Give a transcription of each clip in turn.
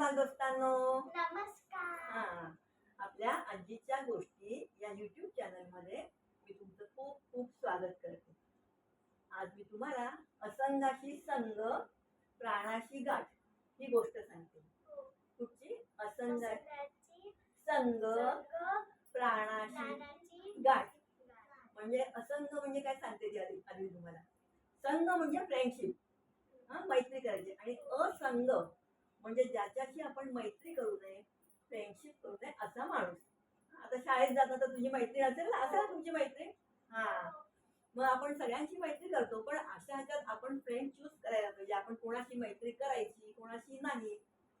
नमस्कार. हा आपल्या आजीच्या गोष्टी या युट्यूब चॅनलमध्ये मी तुमचं खूप खूप स्वागत करते. आज मी तुम्हाला असंगाशी संग प्राणाशी गाठ ही गोष्ट सांगते. कुठची? असंग वसंताची संग प्राणाशी गाठ. म्हणजे असंग म्हणजे काय सांगते आधी आधी तुम्हाला. संघ म्हणजे फ्रेंडशिप हा मैत्री करायची. आणि असंग म्हणजे ज्याच्याशी आपण मैत्री करू नये फ्रेंडशिप करू नये असा माणूस. आता शाळेत जाता तर तुझी मैत्री असेल ना असेल तुमची मैत्री? हा. मग आपण सगळ्यांची मैत्री करतो पण अशा ह्याच्यात आपण फ्रेंड चूज करायला पाहिजे. आपण कोणाशी मैत्री करायची कोणाशी नाही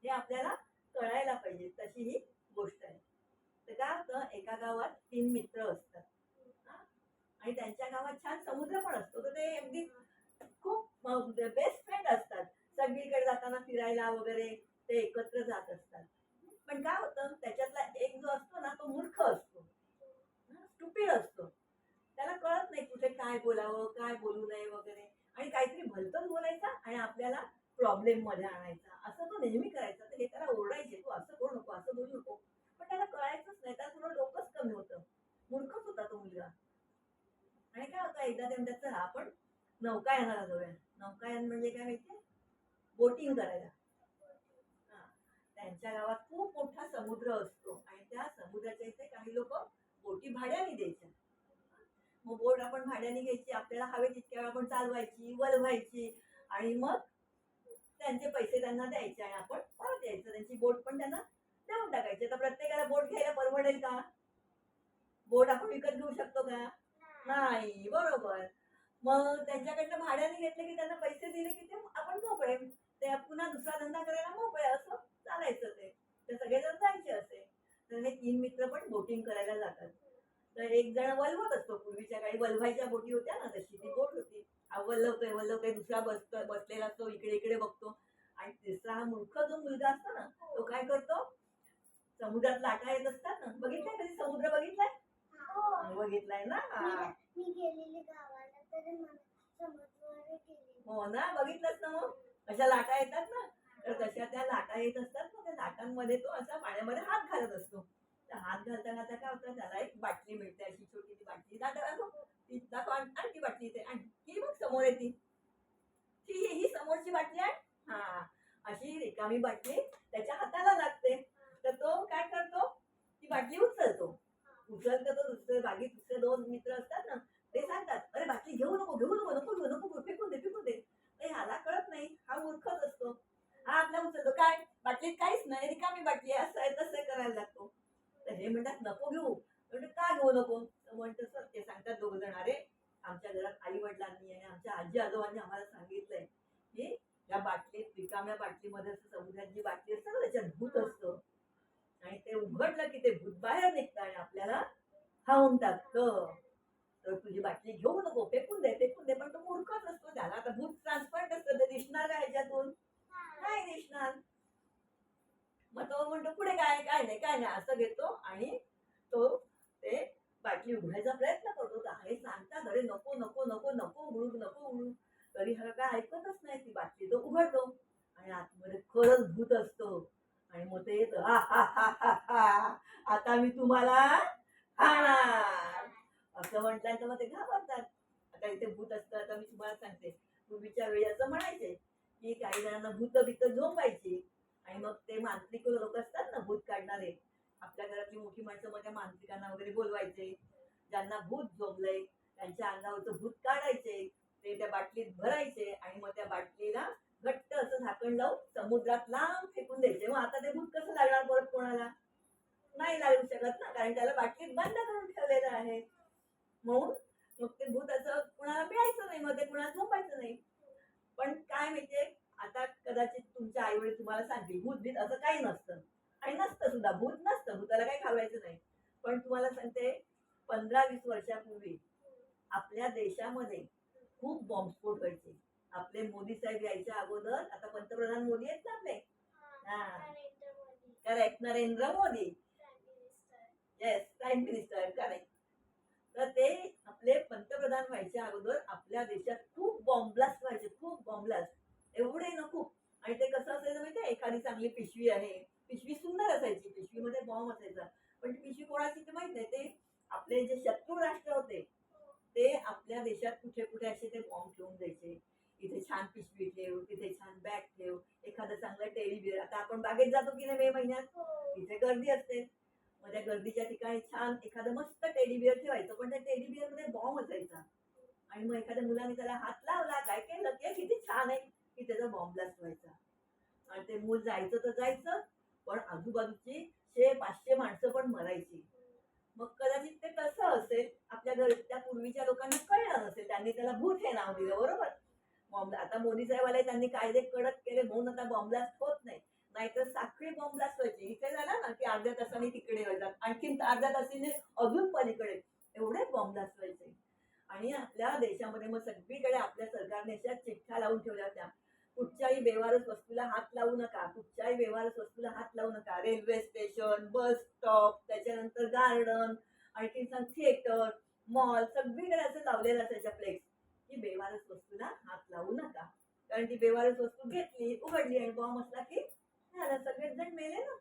हे आपल्याला कळायला पाहिजे. तशी ही गोष्ट आहे. तर काय असतं एका गावात तीन मित्र असतात. आणि त्यांच्या गावात छान समुद्र पण असतो. तर ते अगदी खूप बेस्ट फ्रेंड असतात सगळीकडे जाताना फिरायला वगैरे ते एकत्र जात असतात. पण काय होतं त्याच्यातला एक जो असतो ना तो मूर्ख असतो. स्टुपिड असतो. त्याला कळत नाही कुठे काय बोलावं काय बोलू नये वगैरे. आणि काहीतरी भलतंच बोलायचा आणि आपल्याला प्रॉब्लेममध्ये आणायचा. असं तो नेहमी करायचा. तर हे त्याला ओरडायचे तू असं करू नको असं बोलू नको. पण त्याला कळायचंच नाही. त्याला थोडं डोकंच कमी होतं. मूर्खच होता तो मुलगा. आणि काय होतं एकदा ते म्हणतात आपण नौकायनाला जाऊया नौकायन म्हणजे काय माहितीये? बोटिंग करायला हा. त्यांच्या गावात खूप मोठा समुद्र असतो. आणि त्या समुद्राच्या इथे काही लोक बोटी भाड्याने द्यायच्या. मग बोट आपण भाड्याने घ्यायची आपल्याला हवे तितक्या वेळ आपण चालवायची वलवायची. आणि मग त्यांचे पैसे त्यांना द्यायचे आणि आपण परत यायचं. त्यांची बोट पण त्यांना देऊन टाकायची. आता प्रत्येकाला बोट घ्यायला परवडेल का? बोट आपण विकत घेऊ शकतो का? नाही. बरोबर. मग त्यांच्याकडनं भाड्याने घेतले की त्यांना पैसे दिले की ते आपण मोकळे. ते पुन्हा दुसरा धंदा करायला मोकळे. असं चालायचं ते. ते सगळेजण जायचे असे. तर हे तीन मित्र पण बोटिंग करायला जातात. तर एक जण वलवत असतो. पूर्वीच्या काळी वलवायच्या बोटी होत्या ना तशी ती बोट होती. वल्लवतोय वल्लवतोय दुसरा बसतोय बसलेला असतो इकडे इकडे बघतो. आणि तिसरा हा मूर्ख जो मुलगा असतो ना तो काय करतो? समुद्रात लाटा येत असतात ना. बघितलाय कधी? समुद्र बघितलाय? हो. बघितलाय ना. हा. तरी समुद्रावर गेली हो ना बघितलंच ना मग? अशा लाटा येतात ना? तर तशा त्या लाटा येत असतात ना. ताटांमध्ये तो असा पाण्यामध्ये हात घालत असतो. तर हात घालताना त्या काय होतं? त्याला एक बाटली मिळते अशी छोटीशी बाटली. ती दाखव आण बाटली येते आण. ही समोर येते. ती ही ही समोरची बाटली आहे हा. अशी रिकामी बाटली त्याच्या हाताला लागते. तर तो काय करतो? ती बाटली उचलतो तो दुसरे बागेत दुसरे दोन मित्र असतात ना ते सांगतात अरे बाटली घेऊ नको घेऊ नको नको घेऊ नको घेऊ, फेकून दे फेकून दे तर ह्याला कळत नाही हा मूर्खच असतो हा आपला उचलतो काय बाटलीत काहीच नाही रिकामी बाटली आहे असं आहे तसं आहे करायला लागतो तर हे म्हणतात नको घेऊ. म्हणजे का घेऊ नको? म्हणतो सर ते सांगतात दोघ जण अरे आमच्या घरात आई वडिलांनी आणि आमच्या आजी आजोबांनी आम्हाला सांगितलंय की या बाटलीत रिकाम्या बाटलीमध्ये समुद्रात जी बाटली असते ना त्याच्यात भूत असतं. आणि ते उघडलं की ते भूत बाहेर निघतं आणि आपल्याला खाऊन टाकतं. तर तुझी बाटली घेऊ नको फेकून दे फेकून दे. पण तो मूर्खच असतो त्याला आता भूत ट्रान्सपरंट असतं ते दिसणार ह्याच्यातून. मग तो म्हणतो पुढे काय काय नाही काय नाही असं घेतो आणि तो ते बाटली उघडायचा प्रयत्न करतो. तर हे सांगतात अरे नको नको नको नको उघडू नको उघडू. तरी हा काय ऐकतच नाही ती बाटली तो उघडतो आणि आतमध्ये खरंच भूत असतो. आणि मग ते येतं हा हा हा हा हा आता मी तुम्हाला खाणार. असं म्हटल्यानंतर मग ते घाबरतात. आता इथे भूत असतं आता मी तुम्हाला सांगते. पूर्वीच्या वेळी असं म्हणायचे की काही जणांना भूत बित झोपायचे आणि मग ते मांत्रिक लोक असतात ना भूत काढणारे आपल्या घरातली मोठी माणसं मग वगैरे बोलवायचे. ज्यांना भूत झोपलंय त्यांच्या अंगावरचं भूत काढायचे ते त्या बाटलीत भरायचे आणि मग त्या बाटलीला घट्ट असं झाकण लावून समुद्रात लांब फेकून द्यायचे. मग आता ते भूत कसं लागणार परत कोणाला? नाही लागू शकत ना कारण त्याला बाटलीत बंद करून ठेवलेलं आहे. म्हणून मग ते भूत असं कुणाला मिळायचं नाही मग ते कुणाला झोपायचं नाही. पण काय माहितीये आता कदाचित तुमच्या आईवडील तुम्हाला सांगतील भूत भीत असं काही नसतं. आणि नसतं सुद्धा भूत नसतं भूताला काही घालवायचं नाही. पण तुम्हाला सांगते पंधरा वीस वर्षापूर्वी आपल्या देशामध्ये खूप बॉम्बस्फोट व्हायचे. आपले मोदी साहेब यायच्या अगोदर आता पंतप्रधान मोदी आहेत ना आपले? हा. Narendra Modi. Correct Narendra Modi. Yes prime minister correct तर ते आपले पंतप्रधान व्हायच्या अगोदर आपल्या देशात खूप बॉम्ब ब्लास्ट व्हायचे खूप बॉम्ब ब्लास्ट एवढे ना खूप आणि ते कसं असायचं माहितीये एखादी चांगली पिशवी आहे पिशवी सुंदर असायची पिशवीमध्ये बॉम्ब असायचा पण ती पिशवी कोणाची ते माहीत नाही ते आपले जे शत्रू राष्ट्र होते ते आपल्या देशात कुठे कुठे असे ते बॉम्ब ठेवून द्यायचे इथे छान पिशवी ठेव तिथे छान बॅग ठेव एखादं चांगलं टेडी बिअर आता आपण बागेत जातो की नाही मे महिन्यात? हो. तिथे गर्दी असते. मग त्या गर्दीच्या ठिकाणी छान एखादं मस्त टेडी बिअर ठेवायचं पण त्या टेडी बिअरमध्ये बॉम्ब असायचा. आणि मग एखाद्या मुलाने त्याला हात लावला काय केलं की किती छान आहे की त्याचा बॉम्ब ब्लास्ट व्हायचा. आणि ते मूल जायचं तर जायचं पण आजूबाजूची शे पाचशे माणसं पण मरायची. मग कदाचित ते कसं असेल आपल्या घर त्या पूर्वीच्या लोकांना कळलं नसेल त्यांनी त्याला भूत हे नाव दिलं बरोबर? बॉम्ब आता मोदी साहेब आले त्यांनी कायदे कडक केले म्हणून आता बॉम्ब ब्लास्ट होत नाही नाहीतर साखळी बॉम्ब ब्लास्ट व्हायची इथे झाला ना की अर्ध्या तासाने तिकडे व्हायचा आणखीन पद्धतीने अजून पलीकडे एवढे बॉम्ब ब्लास्ट आणि आपल्या देशामध्ये मग सगळीकडे आपल्या सरकारने अशा चिठ्ठ्या लावून ठेवल्या होत्या. कुठच्याही व्यवहारच वस्तूला हात लावू नका. कुठच्याही व्यवहारच वस्तूला हात लावू नका. रेल्वे स्टेशन बस स्टॉप त्याच्यानंतर गार्डन आणखी थिएटर मॉल सगळीकडे असं लावलेलं असायच्या फ्लेक्स की बेवारस वस्तूला हात लावू नका. कारण ती बेवारस वस्तू घेतली उघडली आणि बॉम्ब असला की झालं सगळेच जण मेले ना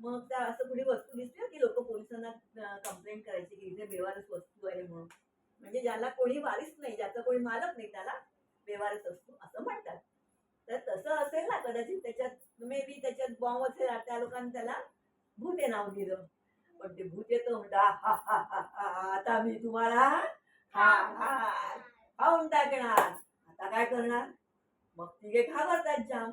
मग त्या असं कुठे वस्तू दिसली की लोक पोलिसांना कंप्लेंट करायची की इथे बेवारस वस्तू आहे म्हणून म्हणजे ज्याला कोणी वारीस नाही ज्याचा कोणी मालक नाही त्याला असतो असं म्हणतात. तर तसं असेल ना कदाचित त्याच्यात मे बी त्याच्यात बॉम्ब असेल त्या लोकांनी त्याला भूते नाव दिलं. पण ते भूत येतं म्हणता "हा, हा, हा, हा, आता मी तुम्हाला हा हा खाऊन टाकणार. आता काय करणार? मग तिघे घाबरतात जाम.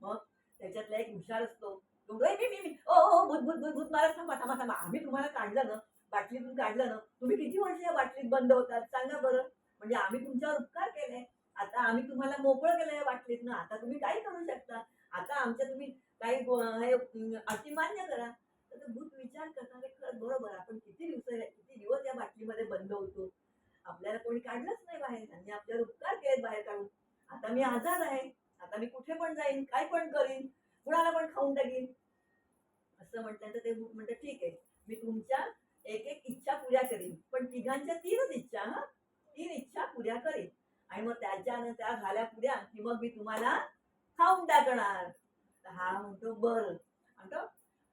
मग त्याच्यातला एक हुशार असतो. मी मी मी ओ ओ भूत भूत भूत भूत मला थांबा थांबा थांबा. आम्ही तुम्हाला काढलं ना बाटलीतून काढलं ना तुम्ही किती वर्ष या बाटलीत बंद होतात? सांगा बरं. म्हणजे आम्ही तुमच्यावर उपकार केले. आता आम्ही तुम्हाला मोकळं केलं या बाटलीत ना आता तुम्ही काय करू शकता. आता आमच्या तुम्ही काही अतिमान्य हे करा. तर भूत विचार करणार खरंच बरोबर आपण किती दिवस किती दिवस या बाटलीमध्ये बंद होतो आपल्याला कोणी काढलंच नाही बाहेर त्यांनी आपल्यावर उपकार केले बाहेर काढून आता मी आजाद आहे आता मी कुठे पण जाईन काय पण करीन कुणाला पण खाऊन टाकीन असं म्हटल्यानंतर ते भूत म्हणतं ठीक आहे मी तुमच्या एक एक इच्छा पुऱ्या करीन पण तिघांच्या तीनच इच्छा हा तीन इच्छा पुऱ्या करीन आणि मग त्याच्यानं त्या झाल्या पुऱ्या की मग मी तुम्हाला खाऊन टाकणार. हा म्हणतो बर. म्हणतो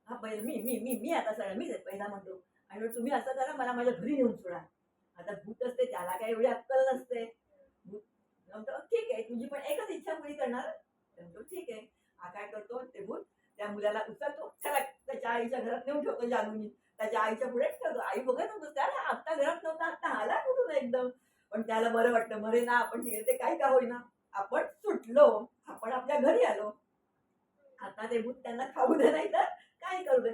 हा पहिलं मी मी मी मी आता सगळं मीच पहिला म्हणतो. आणि मग तुम्ही असं करा मला माझ्या घरी नेऊन सोडा. आता भूत असते त्याला काय एवढी अक्कल नसते. भूत म्हणतो ठीक आहे तुझी पण एकच इच्छा पुरी करणार. म्हणतो ठीक आहे. हा काय करतो ते भूत त्या मुलाला उचलतो. त्याला त्याच्या आईच्या घरात नेऊन ठेवतो जालूनी त्याच्या आईच्या पुढेच ठेवतो. आई बघत होतो त्याला आता घरात नव्हता आता आला कुठून एकदम? पण त्याला बरं वाटतं मरे ना आपण ते काय का होईना? आपण सुटलो आपण आपल्या घरी आलो. आता ते भूत त्यांना खाऊ दे नाही तर काय करू दे?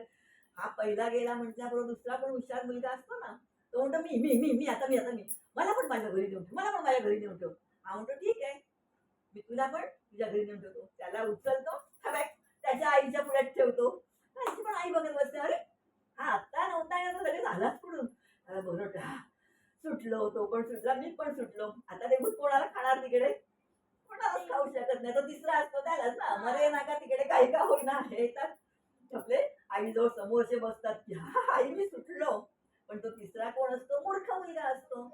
हा पहिला गेला म्हटल्याबरोबर दुसरा पण हुशार मुलगा असतो ना तो म्हणतो मी मी मी मी आता मी आता मी. मला पण माझ्या घरी नेऊन ठेव मला पण माझ्या घरी नेऊन ठेव. हा म्हणतो ठीक आहे. मी तुला पण तुझ्या घरी नेऊन ठेवतो. त्याला उचलतो खरंय, त्याच्या आईच्या पुढ्यात ठेवतो त्याची पण आई बघत बसते अरे हा आत्ता नव्हता येणार तर लगेच आलाच पुढून त्याला बरं वाटलं, हा, सुटलो तो पण सुटला मी पण सुटलो. आता ते भूत कोणाला खाणार तिकडे. कोणालाच खाऊ शकत नाही. तो तिसरा असतो त्यालाच ना. मरे नाका तिकडे काही का होईना. हे तर आपले आई जवळ समोरचे बसतात की हा आई मी सुटलो. पण तो तिसरा कोण असतो? मूर्ख मुलगा असतो.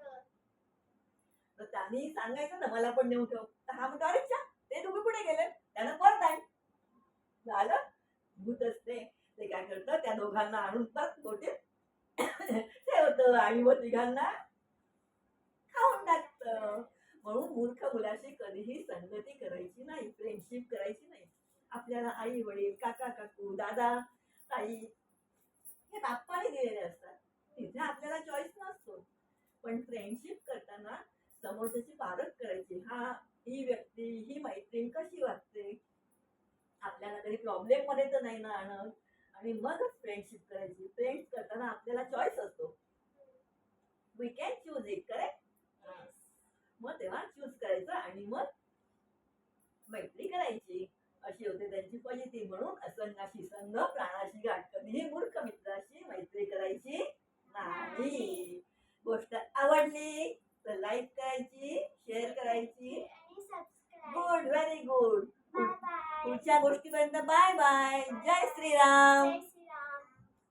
तर त्यांनी सांगायचं ना मला पण नेऊन ठेव. तर हा म्हणतो अरे ते तुम्ही पुढे गेले? त्यानं परत आहे झालं. भूत असते. ते काय करतं? त्या दोघांना आणून परत गोटे ठेवतं आणि मग तिघांना म्हणून मूर्ख मुलाशी कधीही संगती करायची नाही फ्रेंडशिप करायची नाही. आपल्याला आई वडील काका काकू दादा ताई हे बाप्पाने दिलेले असतात. तिथे आपल्याला चॉईस नसतो. पण फ्रेंडशिप करताना समोरच्याची पारख करायची. हा ही व्यक्ती ही मैत्रीण कशी वागते? आपल्याला तरी प्रॉब्लेममध्ये तर नाही ना आणत. आणि मगच फ्रेंडशिप करायची. फ्रेंड्स करताना आपल्याला चॉईस असतो. We can choose it correct मग तेव्हा चूज करायचं आणि मग मैत्री करायची. अशी होते त्यांची फजिती म्हणून असंगाशी संघ प्राणाशी गाठ कधीही मूर्ख मित्राशी मैत्री करायची नाही. गोष्ट आवडली तर लाईक करायची शेअर करायची. Good very good bye bye पुढच्या गोष्टीपर्यंत बाय बाय जय श्रीराम.